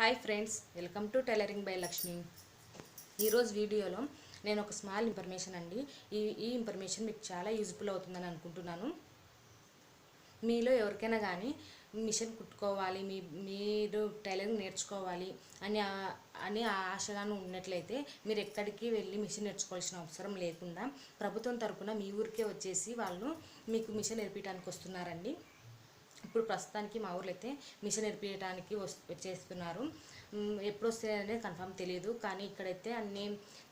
Hi friends welcome to tailoring by Lakshmi. ఈరోజు వీడియోలో నేను ఒక స్మాల్ ఇన్ఫర్మేషన్ అండి. ఈ ఈ ఇన్ఫర్మేషన్ మీకు చాలా యూజ్ఫుల్ అవుతుందని అనుకుంటున్నాను. మీలో ఎవరికైనా కానీ మిషన్ కుట్టుకోవాలి మీ మీరు టైలరింగ్ నేర్చుకోవాలి అని ఆ- అని ఆశగాను ఉన్నట్లయితే మీరు ఎక్కడికి వెళ్ళి మిషన్ నేర్చుకోవాల్సిన అవసరం లేకుండా ప్రభుత్వం తరపున మీ ఊరికే వచ్చేసి వాళ్ళు మీకు మిషన్ నేర్పించడానికి వస్తున్నారండి. ఇప్పుడు ప్రస్తుతానికి మా ఊర్లో అయితే మిషన్ నేర్పించడానికి వస్ వచ్చేస్తున్నారు ఎప్పుడు అనేది కన్ఫామ్ తెలియదు కానీ ఇక్కడైతే అన్నీ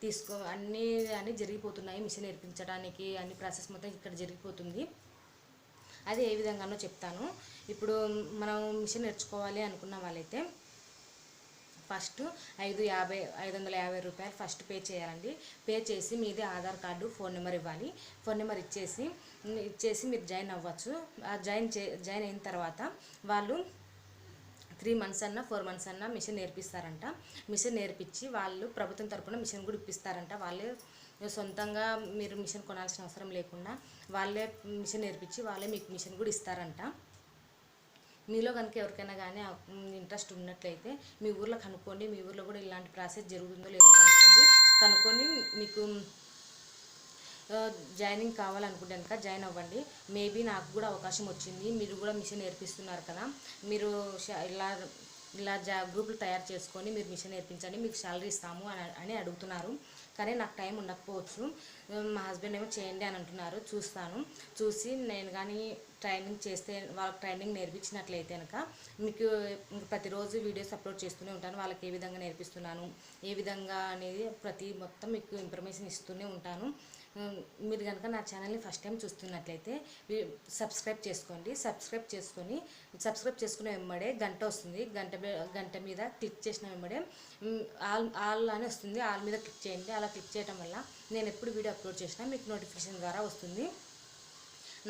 తీసుకో అన్నీ అన్నీ జరిగిపోతున్నాయి. మిషన్ నేర్పించడానికి అన్ని ప్రాసెస్ మొత్తం ఇక్కడ జరిగిపోతుంది. అది ఏ విధంగానో చెప్తాను. ఇప్పుడు మనం మిషన్ నేర్చుకోవాలి అనుకున్న వాళ్ళైతే ఫస్ట్ ఐదు యాభై ఐదు వందల యాభై రూపాయలు ఫస్ట్ పే చేయాలండి. పే చేసి మీది ఆధార్ కార్డు ఫోన్ నెంబర్ ఇవ్వాలి. ఫోన్ నెంబర్ ఇచ్చేసి ఇచ్చేసి మీరు జాయిన్ అవ్వచ్చు. ఆ జాయిన్ చే జాయిన్ అయిన తర్వాత వాళ్ళు త్రీ మంత్స్ అన్న ఫోర్ మంత్స్ అన్న మిషన్ నేర్పిస్తారంట. మిషన్ నేర్పించి వాళ్ళు ప్రభుత్వం తరపున మిషన్ కూడా ఇప్పిస్తారంట. వాళ్ళే సొంతంగా మీరు మిషన్ కొనాల్సిన అవసరం లేకుండా వాళ్ళే మిషన్ నేర్పించి వాళ్ళే మీకు మిషన్ కూడా ఇస్తారంట. మీలో కనుక ఎవరికైనా కానీ ఇంట్రెస్ట్ ఉన్నట్లయితే మీ ఊర్లో కనుక్కోండి. మీ ఊర్లో కూడా ఇలాంటి ప్రాసెస్ జరుగుతుందో లేదో కనుక్కోండి. కనుక్కొని మీకు జాయినింగ్ కావాలనుకుంటే కనుక జాయిన్ అవ్వండి. మేబీ నాకు కూడా అవకాశం వచ్చింది. మీరు కూడా మిషన్ నేర్పిస్తున్నారు కదా. మీరు ఇలా ఇలా జా గ్రూపులు తయారు చేసుకొని మీరు మిషన్ నేర్పించండి మీకు శాలరీ ఇస్తాము అని అని అడుగుతున్నారు. కానీ నాకు టైం ఉండకపోవచ్చు. మా హస్బెండ్ ఏమో చేయండి అని అంటున్నారు. చూస్తాను. చూసి నేను కానీ ట్రైనింగ్ చేస్తే వాళ్ళకి ట్రైనింగ్ నేర్పించినట్లయితే కనుక మీకు ప్రతిరోజు వీడియోస్ అప్లోడ్ చేస్తూనే ఉంటాను. వాళ్ళకి ఏ విధంగా నేర్పిస్తున్నాను ఏ విధంగా అనేది ప్రతి మొత్తం మీకు ఇన్ఫర్మేషన్ ఇస్తూనే ఉంటాను. మీరు కనుక నా ఛానల్ని ఫస్ట్ టైం చూస్తున్నట్లయితే సబ్స్క్రైబ్ చేసుకోండి. సబ్స్క్రైబ్ చేసుకొని సబ్స్క్రైబ్ చేసుకునే వెంబడే గంట వస్తుంది. గంట గంట మీద క్లిక్ చేసిన వెంబడే ఆల్ ఆల్ అని వస్తుంది. ఆల్ మీద క్లిక్ చేయండి. అలా క్లిక్ చేయడం వల్ల నేను ఎప్పుడు వీడియో అప్లోడ్ చేసినా మీకు నోటిఫికేషన్ ద్వారా వస్తుంది.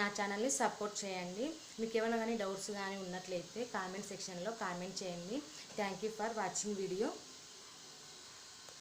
నా ఛానల్ని సపోర్ట్ చేయండి. మీకు ఏమైనా కానీ డౌట్స్ కానీ ఉన్నట్లయితే కామెంట్ సెక్షన్లో కామెంట్ చేయండి. Thank you for watching video.